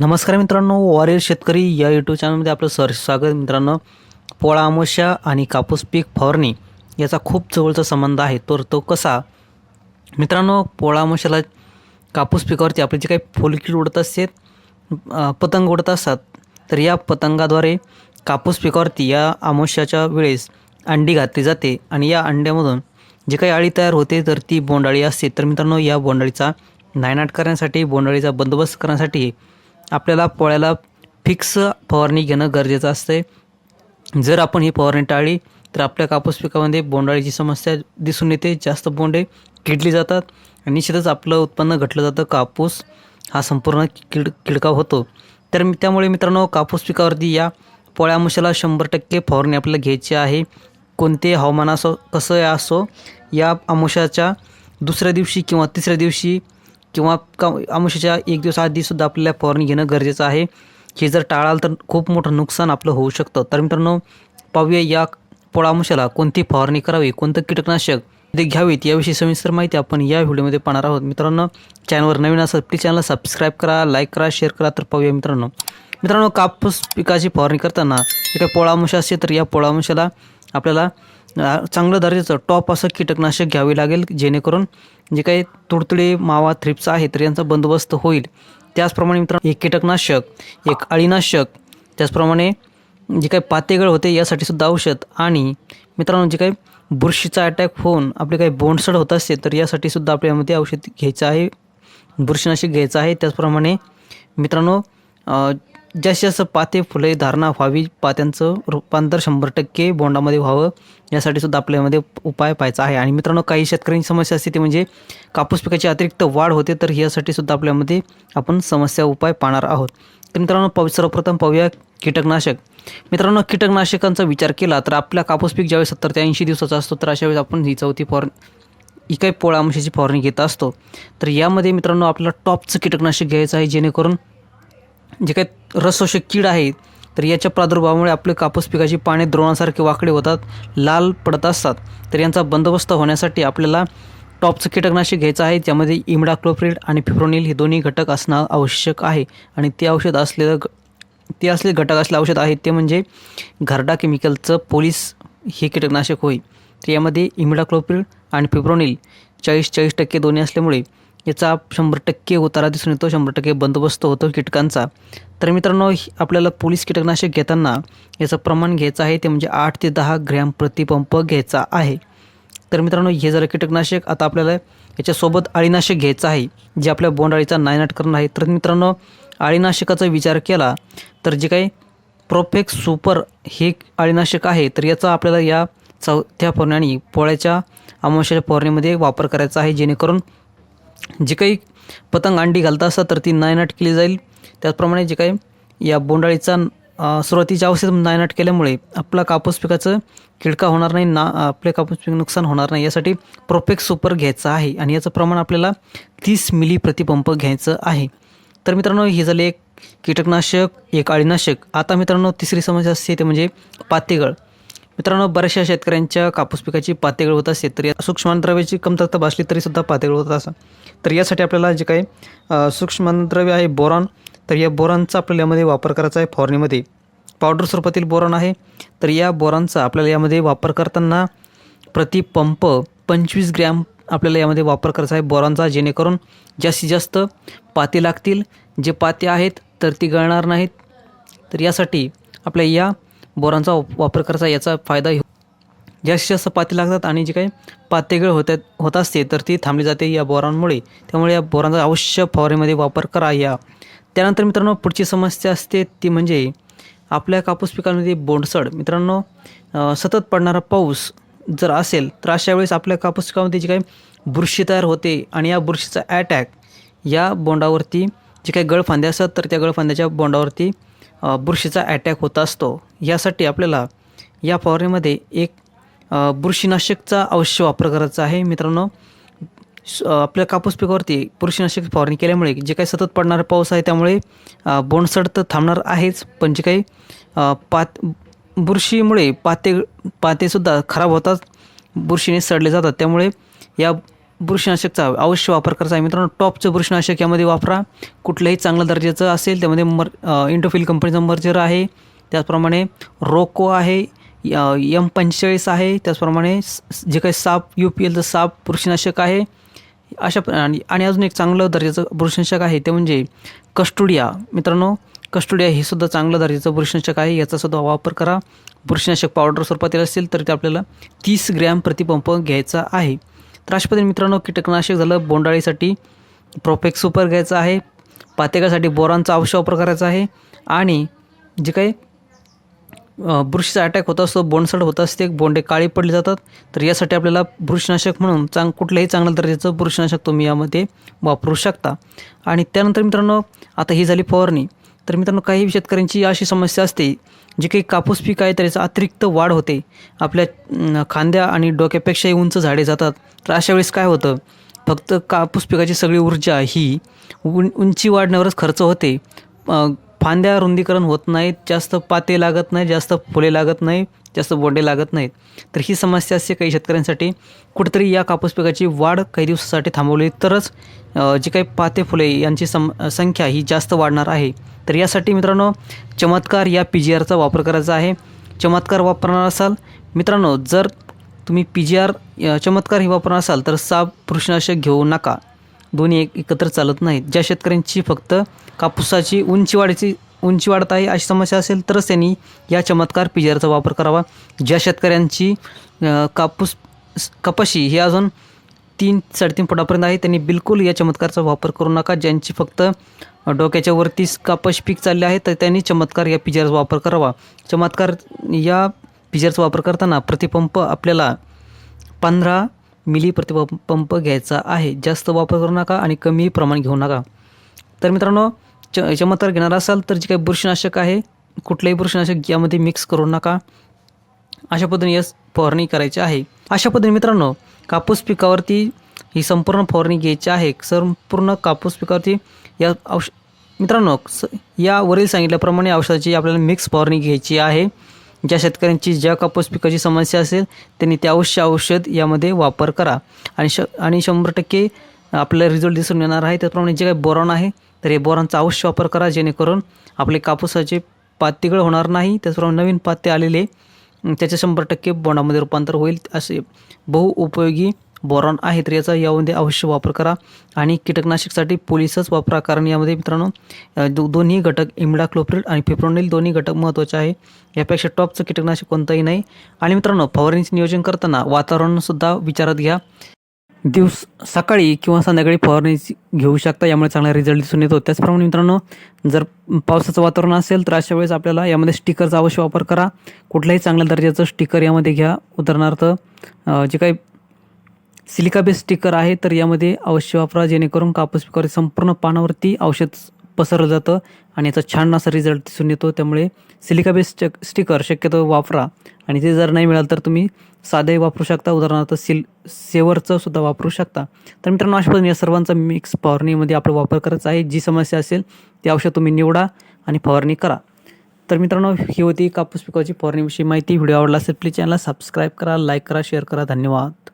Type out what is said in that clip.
नमस्कार मित्रांनो वॉरियर शेतकरी या यूट्यूब चॅनलमध्ये आपलं सर स्वागत. मित्रांनो पोळा अमावस्या आणि कापूस पीक फवारणी याचा खूप जवळचा संबंध आहे. तर तो कसा? मित्रांनो पोळा अमावस्याला कापूस पिकावरती आपले जे काही फुलकीड उडत असते पतंग उडत असतात तर या पतंगाद्वारे कापूस पिकावरती या अमावस्याच्या वेळेस अंडी घातली जाते आणि या अंड्यामधून जे काही अळी तयार होते तर ती बोंडाळी असते. तर मित्रांनो या बोंडाळीचा नायनाट करण्यासाठी बोंडाळीचा बंदोबस्त करण्यासाठी आपल्याला पोळ्याला फिक्स फवारणी घेणं गरजेचं असते जर आपण ही फवारणी टाळली तर आपल्या कापूस पिकामध्ये बोंडाळीची समस्या दिसून येते जास्त बोंडे किडली जातात आणि निश्चितच आपलं उत्पन्न घटलं जातं. कापूस हा संपूर्ण किड किडकाव होतो. तर मी त्यामुळे मित्रांनो कापूस पिकावरती या पोळ्या अंशाला शंभर टक्के फवारणी आपल्याला घ्यायची आहे. कोणते हवामान असो कसं असो या अमावस्याच्या दुसऱ्या दिवशी किंवा तिसऱ्या दिवशी किंवा का अमावस्याच्या एक दिवस आधीसुद्धा आपल्याला फवारणी घेणं गरजेचं आहे. हे जर टाळाल तर खूप मोठं नुकसान आपलं होऊ शकतं. तर मित्रांनो पाहूया या पोळा कोणती फवारणी करावी कोणतं कीटकनाशक ते घ्यावीत याविषयी सविस्तर माहिती आपण या व्हिडिओमध्ये पाहणार आहोत. मित्रांनो चॅनलवर नवीन असेल प्लीज चॅनलला सबस्क्राईब करा लाईक करा शेअर करा तर पाहूया मित्रांनो. मित्रांनो कापूस पिकाची फवारणी करताना जे काही पोळा असते तर या पोळा आपल्याला चांगलं दर्जाचं टॉप असं कीटकनाशक घ्यावे लागेल जेणेकरून जे काही तुडतुडे मावा थ्रिप्स आहे तर यांचा बंदोबस्त होईल. त्याचप्रमाणे मित्रांनो एक कीटकनाशक एक अळीनाशक त्याचप्रमाणे जे काही पातेगळ होते यासाठी सुद्धा औषध. आणि मित्रांनो जे काही बुरशीचा अटॅक होऊन आपले काही बोंडसड होत असते तर यासाठी सुद्धा आपल्यामध्ये औषध घ्यायचं आहे बुरशीनाशक घ्यायचं आहे. त्याचप्रमाणे मित्रांनो जसजसं जास्त पाते फुले धारणा व्हावी पात्यांचं रूपांतर शंभर टक्के बोंडामध्ये व्हावं यासाठी सुद्धा आपल्यामध्ये उपाय पाहायचा आहे. आणि मित्रांनो काही शेतकऱ्यांची समस्या असते ती म्हणजे कापूस पिकाची अतिरिक्त वाढ होते तर यासाठी सुद्धा आपल्यामध्ये आपण समस्या उपाय पाहणार आहोत. तर मित्रांनो पाहू सर्वप्रथम पाहूया कीटकनाशक. मित्रांनो कीटकनाशकांचा विचार केला तर आपला कापूस पीक ज्यावेळेस सत्तर ते ऐंशी दिवसाचा असतो तर अशा वेळेस आपण ही चौथी फॉर ही काही पोळा अंशाची फवारणी घेत असतो. तर यामध्ये मित्रांनो आपल्याला टॉपचं कीटकनाशक घ्यायचं आहे जेणेकरून जे काही रसोषक कीड आहे तर याच्या प्रादुर्भावामुळे आपले कापूस पिकाची पाने द्रोणासारखे वाकडे होतात लाल पडत असतात. तर यांचा बंदोबस्त होण्यासाठी आपल्याला टॉपचं कीटकनाशक घ्यायचं आहे त्यामध्ये इमिडाक्लोप्रिड आणि फिप्रोनिल हे दोन्ही घटक असणं आवश्यक आहे. आणि ते औषध असलेलं ग- ते असले घटक असले औषध आहे ते म्हणजे घरडा केमिकलचं पोलीस हे कीटकनाशक होय. तर यामध्ये इमिडाक्लोप्रिड आणि फिप्रोनिल चाळीस चाळीस टक्के दोन्ही असल्यामुळे याचा शंभर टक्के उतारा दिसून येतो शंभर टक्के बंदोबस्त होतो कीटकांचा. तर मित्रांनो आपल्याला पोलीस कीटकनाशक घेताना याचं प्रमाण घ्यायचं आहे ते म्हणजे आठ ते दहा ग्रॅम प्रतिपंप घ्यायचा आहे. तर मित्रांनो हे झालं कीटकनाशक आता आपल्याला याच्यासोबत अळीनाशक घ्यायचं आहे जे आपल्या बोंडाळीचा नायनाट करणं आहे तर मित्रांनो अळीनाशकाचा विचार केला तर जे काही प्रोफेक्स सुपर हे अळीनाशक आहे तर याचा आपल्याला या चौथ्या फवारणी पोळ्याच्या अमावश्याच्या फवारणीमध्ये वापर करायचा आहे जेणेकरून जे काही पतंग अंडी घालत असतात तर ती नायनाट केली जाईल. त्याचप्रमाणे जे काही या बोंडाळीचा सुरुवातीच्या अवस्थेत नायनाट केल्यामुळे आपला कापूस पिकाचं किडका होणार नाही ना आपले कापूस पीक नुकसान होणार नाही. यासाठी प्रोपेक्स सुपर घ्यायचं आहे आणि याचं प्रमाण आपल्याला तीस मिली प्रतिपंप घ्यायचं आहे. तर मित्रांनो हे झाले एक कीटकनाशक एक अळीनाशक. आता मित्रांनो तिसरी समस्या असते ते म्हणजे पातेगळ. मित्रांनो बऱ्याचशा शेतकऱ्यांच्या कापूस पिकाची पातेगळ होत असते तर या सूक्ष्मद्रव्याची कमतरता भासली तरीसुद्धा पातेगळ होत असं तर यासाठी आपल्याला जे काही सूक्ष्मद्रव्य आहे बोरॉन तर या बोरॉनचा आपल्याला यामध्ये वापर करायचा आहे फवारणीमध्ये. पावडर स्वरूपातील बोरॉन आहे तर या बोरॉनचा आपल्याला यामध्ये वापर करताना प्रति पंप पंचवीस ग्रॅम आपल्याला यामध्ये वापर करायचा आहे बोरॉनचा जेणेकरून जास्तीत जास्त पाते लागतील. जे पाते आहेत तर ती गळणार नाहीत. तर यासाठी आपल्या या बोरांचा वापर करायचा याचा फायदा जास्तीत जास्त पाती लागतात आणि जे काही पातेगळ होत होत असते तर ती थांबली जाते या बोरांमुळे. त्यामुळे या बोरांचा अवश्य फवारणीमध्ये वापर करा या. त्यानंतर मित्रांनो पुढची समस्या असते ती म्हणजे आपल्या कापूस पिकांमध्ये बोंडसड. मित्रांनो सतत पडणारा पाऊस जर असेल तर अशा वेळेस आपल्या कापूस पिकामध्ये जी काही बुरशी तयार होते आणि या बुरशीचा ॲटॅक या बोंडावरती जे काही गळफांदे असतात तर त्या गळफांद्याच्या बोंडावरती बुरशीचा अटॅक होत असतो. यासाठी आपल्याला या फवारणीमध्ये एक बुरशीनाशकचा अवश्य वापर करायचा आहे. मित्रांनो आपल्या कापूस पिकावरती बुरशीनाशक फवारणी केल्यामुळे जे काही सतत पडणारा पाऊस आहे त्यामुळे बोंडसड तर थांबणार आहेच पण जे काही पात बुरशीमुळे पाते पातेसुद्धा खराब होतात बुरशीने सडले जातात. त्यामुळे या बुरशीनाशकचा अवश्य वापर करायचा आहे मित्रांनो टॉपचं बुरशीनाशक यामध्ये वापरा. कुठल्याही चांगल्या दर्जाचं असेल त्यामध्ये मर इंटोफिल कंपनीचं मर्जर आहे. त्याचप्रमाणे रोको आहे एम पंचेचाळीस आहे. त्याचप्रमाणे जे काही साप यू पी एलचं साप बुरशीनाशक आहे. अशा प्र- आणि आणि अजून एक चांगलं दर्जाचं बुरशीनाशक आहे ते म्हणजे कस्टुडिया मित्रांनो कस्टुडिया हे सुद्धा चांगलं दर्जाचं बुरशीनाशक आहे. याचा सुद्धा वापर करा. बुरशीनाशक पावडर स्वरूपातील असेल तर ते आपल्याला तीस ग्रॅम प्रतिपंप घ्यायचा आहे. राष्ट्रपती मित्रांनो कीटकनाशक झालं बोंडाळीसाठी प्रोफेक्स सुपर घ्यायचं आहे. पातेकासाठी बोरांचा अवश्य वापर करायचा आहे. आणि जे काही अ, बुरशीचा अटॅक होत असतो बोंडसड होत असते बोंडे काळी पडले जातात तर यासाठी आपल्याला बुरशीनाशक म्हणून चांग कुठल्याही चांगल्या दर्जाचं बुरशीनाशक तुम्ही यामध्ये वापरू शकता. आणि त्यानंतर मित्रांनो आता ही झाली फवारणी. तर मित्रांनो काही शेतकऱ्यांची अशी समस्या असते जे काही कापूस पीक आहे त्याचा अतिरिक्त वाढ होते. आपल्या खांद्या आणि डोक्यापेक्षाही उंच झाडे जातात. तर अशा वेळेस काय होतं? फक्त कापूस पिकाची सगळी ऊर्जा ही उं उंची वाढण्यावरच खर्च होते. फांद्या रुंदीकरण होत नाहीत जास्त पाते लागत नाही जास्त फुले लागत नाही जास्त बोंडे लागत नाहीत. तर ही समस्या असते काही शेतकऱ्यांसाठी. कुठेतरी या कापूस पिकाची वाढ काही दिवसासाठी थांबवली तरच जे जी काही पाते फुले यांची सम संख्या ही जास्त वाढणार आहे. तर यासाठी मित्रांनो चमत्कार या पी जी आरचा वापर करायचा आहे. चमत्कार वापरणार असाल मित्रांनो जर तुम्ही पी जी आर चमत्कार हे वापरणार असाल तर साप कृष्णाशक घेऊ नका. दोन्ही एक एकत्र चालत नाहीत. ज्या शेतकऱ्यांची फक्त कापूसाची उंची वाढीची उंची वाढत आहे अशी समस्या असेल तरच त्यांनी या चमत्कार पी जी आरचा वापर करावा. ज्या शेतकऱ्यांची कापूस कपाशी ही अजून तीन साडेतीन फुटापर्यंत आहे त्यांनी बिलकुल या चमत्कारचा वापर करू नका. ज्यांची फक्त डोक्याच्या वरती कापश पीक चालले आहे तर त्यांनी चमत्कार या पिजरचा वापर करावा. चमत्कार या पिजरचा वापर करताना प्रतिपंप आपल्याला पंधरा मिली प्रतिपंप पंप घ्यायचा आहे. जास्त वापर करू नका आणि कमी प्रमाण घेऊ नका. तर मित्रांनो च चमत्कार घेणार असाल तर जे काही बुरशीनाशक आहे कुठलंही बुरशीनाशक यामध्ये मिक्स करू नका. अशा पद्धतीने यस फवारणी करायची आहे. अशा पद्धतीने मित्रांनो कापूस पिकावरती ही संपूर्ण फवारणी घ्यायची आहे. संपूर्ण कापूस पिकावरती या औष मित्रांनो स सांगितल्याप्रमाणे औषधाची आपल्याला मिक्स फवारणी घ्यायची आहे. ज्या शेतकऱ्यांची ज्या कापूस पिकाची समस्या असेल त्यांनी ते अवश्य औषध यामध्ये वापर करा. आणि श आणि शंभर टक्के आपल्याला रिझल्ट दिसून येणार आहे. त्याप्रमाणे जे काही बोरॉन आहे तर हे बोरॉनचा अवश्य वापर करा जेणेकरून आपले कापूसाचे पात होणार नाही. त्याचप्रमाणे नवीन पाते आलेले त्याचे शंभर टक्के बोंडामध्ये रूपांतर होईल. असे बहुउपयोगी बोरॉन आहे तर याचा यामध्ये अवश्य वापर करा. आणि कीटकनाशकसाठी पोलिसच वापरा. कारण यामध्ये मित्रांनो दो दोन्ही घटक इमिडाक्लोप्रिड आणि फिप्रोनिल दोन्ही घटक महत्त्वाचे आहे. यापेक्षा टॉपचं कीटकनाशक कोणतंही नाही. आणि मित्रांनो फवारणीचं नियोजन करताना वातावरणसुद्धा विचारात घ्या. दिवस सकाळी किंवा संध्याकाळी फवारणी घेऊ शकता. यामुळे चांगला रिझल्ट दिसून येतो. त्याचप्रमाणे मित्रांनो जर पावसाचं वातावरण असेल तर अशा वेळेस आपल्याला यामध्ये स्टिकरचा अवश्य वापर करा. कुठल्याही चांगल्या दर्जाचं स्टिकर यामध्ये घ्या. उदाहरणार्थ जे काही सिलिका बेस स्टिकर आहे तर यामध्ये अवश्य वापरा जेणेकरून कापूस पिकावर संपूर्ण पानावरती औषध पसरलं जातं आणि याचा छान असा रिझल्ट दिसून येतो. त्यामुळे सिलिका बेस स्टिकर शक्यतो वापरा. आणि ते जर नाही मिळालं तर तुम्ही साधंही वापरू शकता. उदाहरणार्थ सिल सेवरचं सुद्धा वापरू शकता. तर मित्रांनो अशा या सर्वांचा मिक्स फवारणीमध्ये आपला वापर करायचा आहे. जी समस्या असेल ते औषध तुम्ही निवडा आणि फवारणी करा. तर मित्रांनो ही होती कापूस पिकाची फवारणीविषयी माहिती. व्हिडिओ आवडला असेल प्लीज चॅनलला सबस्क्राईब करा लाईक करा शेअर करा. धन्यवाद.